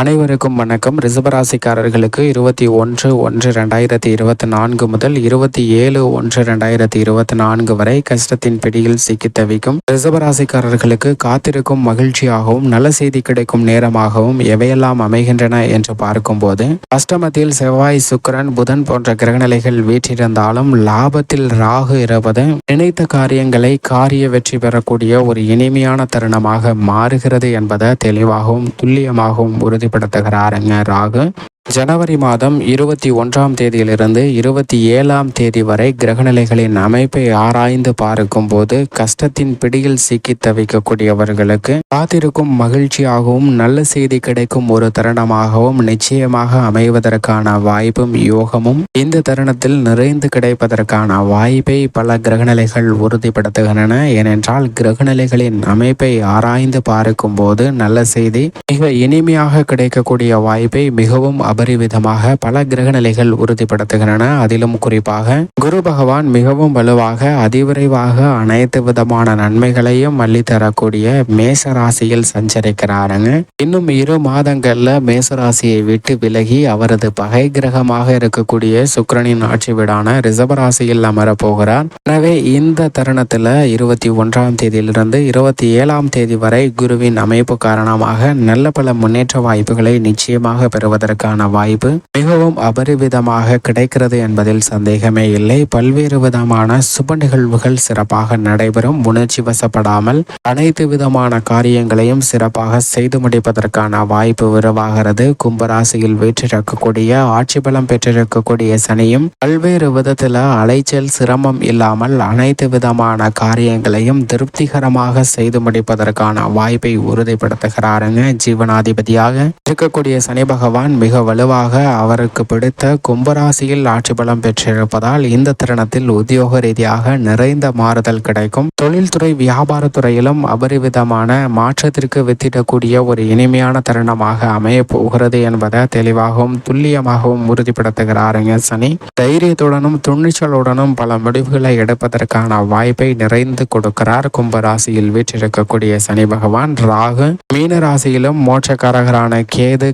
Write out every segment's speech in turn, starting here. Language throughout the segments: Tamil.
அனைவருக்கும் வணக்கம். ரிசபராசிக்காரர்களுக்கு இருபத்தி ஒன்று ஒன்று ரெண்டாயிரத்தி இருபத்தி நான்கு முதல் இருபத்தி ஏழு ஒன்று ரெண்டாயிரத்தி இருபத்தி நான்கு வரை கஷ்டத்தின் பிடியில் சிக்கி தவிக்கும். ரிசபராசிக்காரர்களுக்கு காத்திருக்கும் மகிழ்ச்சியாகவும் நல்ல செய்தி கிடைக்கும் நேரமாகவும் எவையெல்லாம் அமைகின்றன என்று பார்க்கும்போது அஷ்டமத்தில் செவ்வாய் சுக்கிரன் புதன் போன்ற கிரகநிலைகள் வீற்றிருந்தாலும் லாபத்தில் ராகு இருப்பது நினைத்த காரியங்களை காரிய வெற்றி பெறக்கூடிய ஒரு இனிமையான தருணமாக மாறுகிறது என்பதை தெளிவாகவும் துல்லியமாகவும் உறுதி உறுதிப்படுத்துகிறாருங்க ராகு ஜனவரி மாதம் இருபத்தி ஒன்றாம் தேதியிலிருந்து இருபத்தி ஏழாம் தேதி வரை கிரகநிலைகளின் அமைப்பை ஆராய்ந்து பார்க்கும் போது கஷ்டத்தின் பிடியில் சிக்கி தவிக்கக்கூடியவர்களுக்கு காத்திருக்கும் மகிழ்ச்சியாகவும் நல்ல செய்தி கிடைக்கும் ஒரு தருணமாகவும் நிச்சயமாக அமைவதற்கான வாய்ப்பும் யோகமும் இந்த தருணத்தில் நிறைந்து கிடைப்பதற்கான வாய்ப்பை பல கிரகநிலைகள் உறுதிப்படுத்துகின்றன. ஏனென்றால் கிரகநிலைகளின் அமைப்பை ஆராய்ந்து பார்க்கும் போது நல்ல செய்தி மிக இனிமையாக கிடைக்கக்கூடிய வாய்ப்பை மிகவும் அபரிவிதமாக பல கிரகநிலைகள் உறுதிப்படுத்துகின்றன. அதிலும் குறிப்பாக குரு பகவான் மிகவும் வலுவாக அதிவிரைவாக அனைத்து விதமான நன்மைகளையும் அள்ளித்தரக்கூடிய மேச ராசியில் சஞ்சரிக்கிறாருங்க. இன்னும் இரு மாதங்கள்ல மேசராசியை விட்டு விலகி அவரது பகை கிரகமாக இருக்கக்கூடிய சுக்கிரனின் ஆட்சி வீடான ரிசர்வ ராசியில் அமரப்போகிறார். எனவே இந்த தருணத்துல இருபத்தி ஒன்றாம் தேதியிலிருந்து இருபத்தி ஏழாம் தேதி வரை குருவின் அமைப்பு காரணமாக நல்ல பல முன்னேற்ற வாய்ப்புகளை நிச்சயமாக பெறுவதற்கான வாய்ப்பு மிகவும் அபரிவிதமாக கிடைக்கிறது என்பதில் சந்தேகமே இல்லை. பல்வேறு விதமான சுப நிகழ்வுகள் சிறப்பாக நடைபெறும். உணர்ச்சி வசப்படாமல் அனைத்து விதமான காரியங்களையும் சிறப்பாக செய்து முடிப்பதற்கான வாய்ப்பு உருவாகிறது. கும்பராசியில் வீற்றிருக்கக்கூடிய ஆட்சி பலம் பெற்றிருக்கக்கூடிய சனியும் பல்வேறு விதத்தில் அலைச்சல் சிரமம் இல்லாமல் அனைத்து விதமான காரியங்களையும் திருப்திகரமாக செய்து முடிப்பதற்கான வாய்ப்பை உறுதிப்படுத்துகிறாருங்க. ஜீவனாதிபதியாக இருக்கக்கூடிய சனி பகவான் மிக வலுவாக அவருக்கு பிடித்த கும்பராசியில் ஆட்சி பலம் பெற்றிருப்பதால் இந்த தருணத்தில் உத்தியோக ரீதியாக நிறைந்த மாறுதல் கிடைக்கும். தொழில்துறை வியாபாரத்துறையிலும் அபரிவிதமான மாற்றத்திற்கு வித்திடக்கூடிய ஒரு இனிமையான தருணமாக அமைய போகிறது என்பதை தெளிவாகவும் துல்லியமாகவும் உறுதிப்படுத்துகிறாருங்க சனி. தைரியத்துடனும் துணிச்சலுடனும் பல முடிவுகளை எடுப்பதற்கான வாய்ப்பை நிறைந்து கொடுக்கிறார் கும்பராசியில் வீற்றிருக்கக்கூடிய சனி பகவான். ராகு மீன ராசியிலும் மோட்சக்காரகரான கேது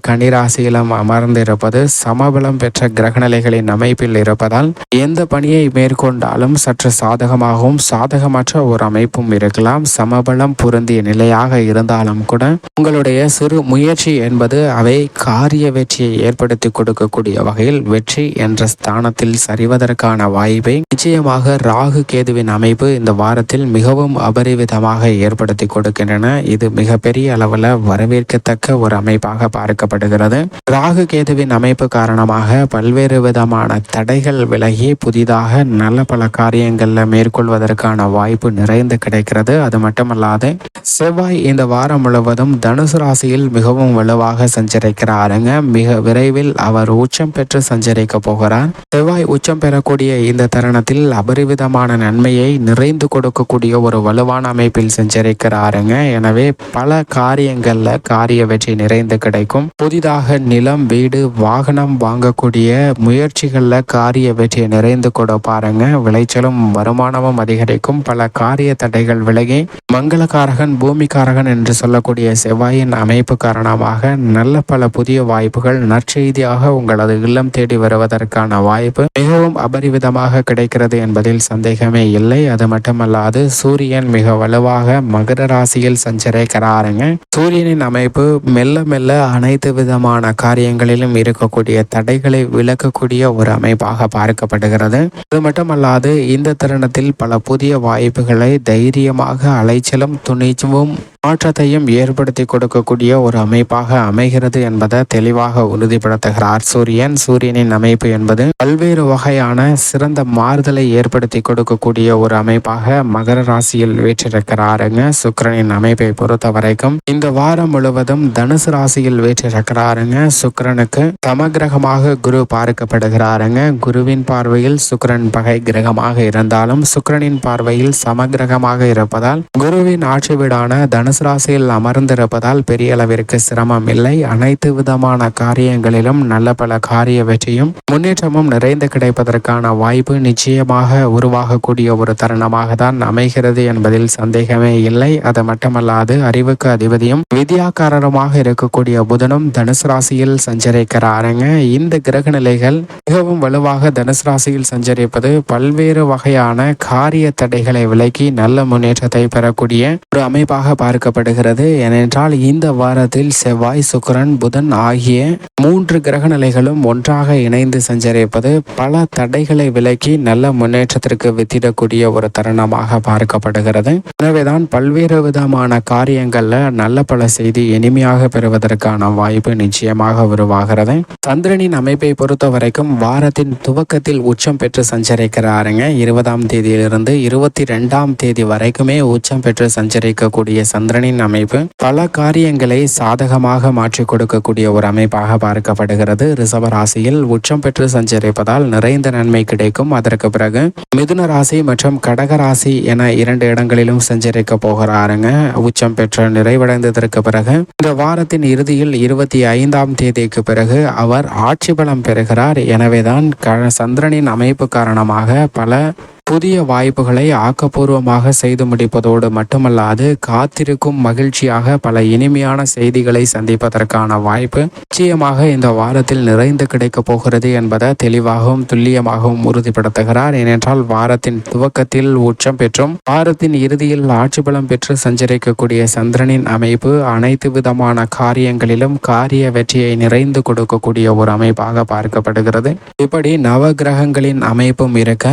கன்னிராசியிலும் அமர்ந்திருப்பது சமபலம் பெற்ற கிரகநிலைகளின் அமைப்பில் இருப்பதால் எந்த பணியை மேற்கொண்டாலும் சற்று சாதகமாகவும் சாதகமற்ற ஒரு அமைப்பும் இருக்கலாம். சமபலம் பொருந்திய நிலையாக இருந்தாலும் கூட உங்களுடைய சிறு முயற்சி என்பது அவை காரிய வெற்றியை ஏற்படுத்தி கொடுக்கக்கூடிய வகையில் வெற்றி என்ற ஸ்தானத்தில் சரிவதற்கான வாய்ப்பை நிச்சயமாக ராகு கேதுவின் அமைப்பு இந்த வாரத்தில் மிகவும் அபரிவிதமாக ஏற்படுத்தி கொடுக்கின்றன. இது மிகப்பெரிய அளவில் வரவேற்கத்தக்க ஒரு அமைப்பாக பார்க்கப்படுகிறது. ராகு கேதுவின் அமைப்பு காரணமாக பல்வேறு விதமான தடைகள் விலகி புதிதாக நல்ல பல காரியங்களில் மேற்கொள்வதற்கான வாய்ப்பு நிறைந்து கிடைக்கிறது. அது மட்டுமல்லாது செவ்வாய் இந்த வாரம் முழுவதும் தனுசு ராசியில் மிகவும் வலுவாக சஞ்சரிக்கிறாருங்க. மிக விரைவில் அவர் உச்சம் பெற்று சஞ்சரிக்க போகிறார். செவ்வாய் உச்சம் பெறக்கூடிய இந்த தருணத்தில் அபரிவிதமான நன்மையை நிறைந்து கொடுக்கக்கூடிய ஒரு வலுவான அமைப்பில் சஞ்சரிக்கிறாருங்க. எனவே பல காரியங்களில் காரிய வெற்றி நிறைந்து கிடைக்கும். புதிதாக நிலம் வீடு வாகனம் வாங்கக்கூடிய முயற்சிகள்ல காரிய வெற்றி நிறைந்து கொடுப்பாருங்க விளைச்சலும் வருமானமும் அதிகரிக்கும். பல காரிய தடைகள் விலகி மங்களக்காரகன் பூமிக்காரகன் என்று சொல்லக்கூடிய செவ்வாயின் அமைப்பு காரணமாக நல்ல பல புதிய வாய்ப்புகள் நற்செய்தியாக உங்களது இல்லம் தேடி வருவதற்கான வாய்ப்பு மிகவும் அபரிவிதமாக கிடைக்கிறது என்பதில் சந்தேகமே இல்லை. அது மட்டுமல்லாது சூரியன் மிக வலுவாக மகர ராசியில் சஞ்சரிக்கிறாருங்க. சூரியனின் அமைப்பு மெல்ல மெல்ல அனைத்து விதமான காரியங்களில் காரியங்களிலும் இருக்கக்கூடிய தடைகளை விளக்கக்கூடிய ஒரு அமைப்பாக பார்க்கப்படுகிறது. அது மட்டுமல்லாது இந்த தருணத்தில் பல புதிய வாய்ப்புகளை தைரியமாக அலைச்சலும் துணிச்சவும் மாற்றத்தையும் ஏற்படுத்தி கொடுக்கக்கூடிய ஒரு அமைப்பாக அமைகிறது என்பதை தெளிவாக உறுதிப்படுத்துகிறார் சூரியன். சூரியனின் அமைப்பு என்பது பல்வேறு வகையான சிறந்த மாறுதலை ஏற்படுத்தி கொடுக்கக்கூடிய ஒரு அமைப்பாக மகர ராசியில் வீற்றிருக்கிறாருங்க. சுக்கரனின் அமைப்பை பொறுத்த வரைக்கும் இந்த வாரம் முழுவதும் தனுசு ராசியில் வீற்றிருக்கிறாருங்க. சுக்கரன் சுக்கிரனுக்கு சமகிரகமாக குரு பார்க்கப்படுகிறாருங்க. குருவின் பார்வையில் சுக்கிரன் பகை கிரகமாக இருந்தாலும் சுக்கிரனின் பார்வையில் சமகிரகமாக இருப்பதால் குருவின் ஆட்சி வீடான தனுசு ராசியில் அமர்ந்திருப்பதால் பெரிய அளவிற்கு சிரமம் இல்லை. அனைத்து விதமான காரியங்களிலும் நல்ல பல காரிய வெற்றியும் முன்னேற்றமும் நிறைந்து கிடைப்பதற்கான வாய்ப்பு நிச்சயமாக உருவாகக்கூடிய ஒரு தருணமாக தான் அமைகிறது என்பதில் சந்தேகமே இல்லை. அது மட்டுமல்லாது அறிவுக்கு அதிபதியும் வித்யாக்காரருமாக இருக்கக்கூடிய புதனும் தனுசு ராசியில் சஞ்சரிக்கிறாருங்க. இந்த கிரக நிலைகள் மிகவும் வலுவாக தனுசு ராசியில் சஞ்சரிப்பது பல்வேறு வகையான காரிய தடைகளை விலக்கி நல்ல முன்னேற்றத்தை பெறக்கூடிய ஒரு அமைப்பாக பார்க்கப்படுகிறது. ஏனென்றால் இந்த வாரத்தில் செவ்வாய் சுக்கிரன் புதன் ஆகிய மூன்று கிரக நிலைகளும் ஒன்றாக இணைந்து சஞ்சரிப்பது பல தடைகளை விலக்கி நல்ல முன்னேற்றத்திற்கு வித்திடக்கூடிய ஒரு தருணமாக பார்க்கப்படுகிறது. எனவேதான் பல்வேறு விதமான காரியங்கள்ல நல்ல பல செய்தி இனிமையாக பெறுவதற்கான வாய்ப்பு நிச்சயமாக ஆகிறது சந்திரனின் அமைப்பை பொறுத்த வரைக்கும் வாரத்தின் துவக்கத்தில் உச்சம் பெற்று சஞ்சரிக்கிறாருங்க. இருபதாம் தேதியிலிருந்து இருபத்தி ரெண்டாம் தேதி வரைக்குமே உச்சம் பெற்று சஞ்சரிக்கக்கூடிய சந்திரனின் அமைப்பு பல காரியங்களை சாதகமாக மாற்றிக் கொடுக்கக்கூடிய ஒரு அமைப்பாக பார்க்கப்படுகிறது. ரிஷப ராசியில் உச்சம் பெற்று சஞ்சரிப்பதால் நிறைந்த நன்மை கிடைக்கும். அதற்கு பிறகு மிதுன ராசி மற்றும் கடக ராசி என இரண்டு இடங்களிலும் சஞ்சரிக்க போகிறாருங்க. உச்சம் பெற்று நிறைவடைந்ததற்கு பிறகு இந்த வாரத்தின் இறுதியில் இருபத்தி ஐந்தாம் தேதிக்கு பிறகு அவர் ஆட்சி பலம் பெறுகிறார். எனவேதான் க- சந்திரனின் அமைப்பு காரணமாக பல புதிய வாய்ப்புகளை ஆக்கப்பூர்வமாக செய்து முடிப்பதோடு மட்டுமல்லாது காத்திருக்கும் மகிழ்ச்சியாக பல இனிமையான செய்திகளை சந்திப்பதற்கான வாய்ப்பு நிச்சயமாக இந்த வாரத்தில் நிறைந்து கிடைக்கப் போகிறது என்பதை தெளிவாகவும் துல்லியமாகவும் உறுதிப்படுத்துகிறார். ஏனென்றால் வாரத்தின் துவக்கத்தில் உச்சம் பெற்றும் வாரத்தின் இறுதியில் ஆட்சி பலம் பெற்று சஞ்சரிக்கக்கூடிய சந்திரனின் அமைப்பு அனைத்து விதமான காரியங்களிலும் காரிய வெற்றியை நிறைந்து கொடுக்கக்கூடிய ஒரு அமைப்பாக பார்க்கப்படுகிறது. இப்படி நவ கிரகங்களின் அமைப்பும் இருக்க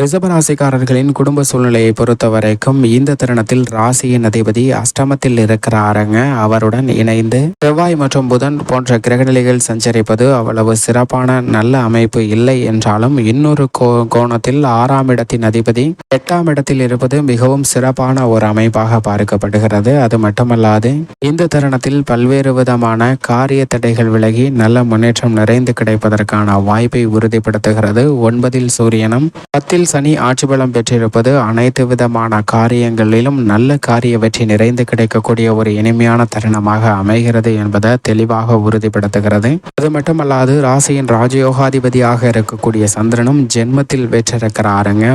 ரிஷபராசிக்காரர்களின் குடும்ப சூழ்நிலையை பொறுத்த வரைக்கும் இந்த தருணத்தில் ராசியின் அதிபதி அஷ்டமத்தில் இருக்கிறாருங்க. அவருடன் இணைந்து செவ்வாய் மற்றும் புதன் போன்ற கிரகநிலைகள் சஞ்சரிப்பது அவ்வளவு சிறப்பான நல்ல அமைப்பு இல்லை என்றாலும் இன்னொரு கோ கோணத்தில் ஆறாம் இடத்தின் அதிபதி எட்டாம் இடத்தில் இருப்பது மிகவும் சிறப்பான ஒரு அமைப்பாக பார்க்கப்படுகிறது. அது மட்டுமல்லாது இந்த தருணத்தில் பல்வேறு விதமான காரிய தடைகள் விலகி நல்ல முன்னேற்றம் நிறைந்து கிடைப்பதற்கான வாய்ப்பை உறுதிப்படுத்துகிறது. ஒன்பதில் சூரியனும் பத்தில் சனி ஆட்சி பலம் பெற்றிருப்பது அனைத்து விதமான காரியங்களிலும் நல்ல காரிய வெற்றி நிறைந்து கிடைக்கக்கூடிய ஒரு இனிமையான தருணமாக அமைகிறது என்பதை தெளிவாக உறுதிப்படுத்துகிறது. அது மட்டுமல்லாது ராசியின் ராஜயோகாதிபதியாக இருக்கக்கூடிய சந்திரனும் ஜென்மத்தில் பெற்றிருக்கிறாருங்க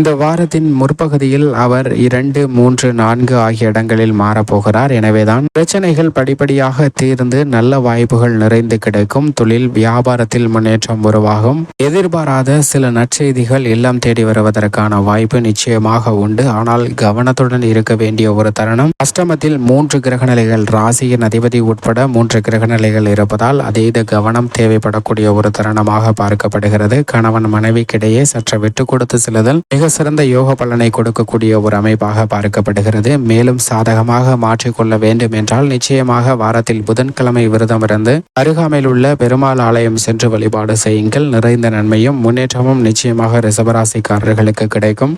இந்த வாரத்தின் முற்பகுதியில் அவர் இரண்டு மூன்று நான்கு ஆகிய இடங்களில் மாறப்போகிறார். எனவேதான் பிரச்சனைகள் படிப்படியாக தீர்ந்து நல்ல வாய்ப்புகள் நிறைந்து கிடைக்கும். தொழில் வியாபாரத்தில் முன்னேற்றம் உருவாகும். எதிர்பாராத சில நற்செய்திகள் இல்லம் தேடி வருவதற்கான வாய்ப்பு நிச்சயமாக உண்டு. ஆனால் கவனத்துடன் இருக்க வேண்டிய ஒரு தருணம் அஷ்டமத்தில் மூன்று கிரகநிலைகள் ராசியின் அதிபதி உட்பட மூன்று கிரகநிலைகள் இருப்பதால் அதீத கவனம் தேவைப்படக்கூடிய ஒரு தருணமாக பார்க்கப்படுகிறது. கணவன் மனைவிக்கிடையே சற்று விட்டு கொடுத்து செல்லுதல் மிக சிறந்த யோக பலனை கொடுக்கக்கூடிய ஒரு அமைப்பாக பார்க்கப்படுகிறது. மேலும் சாதகமாக மாற்றிக்கொள்ள வேண்டும் என்றால் நிச்சயமாக வாரத்தில் புதன்கிழமை விரதம் இருந்து அருகாமையில் உள்ள பெருமாள் ஆலயம் சென்று வழிபாடு செய்யுங்கள். நிறைந்த நன்மையும் முன்னேற்றமும் நிச்சயமாக ரிசபராசிக்காரர்களுக்கு கிடைக்கும்.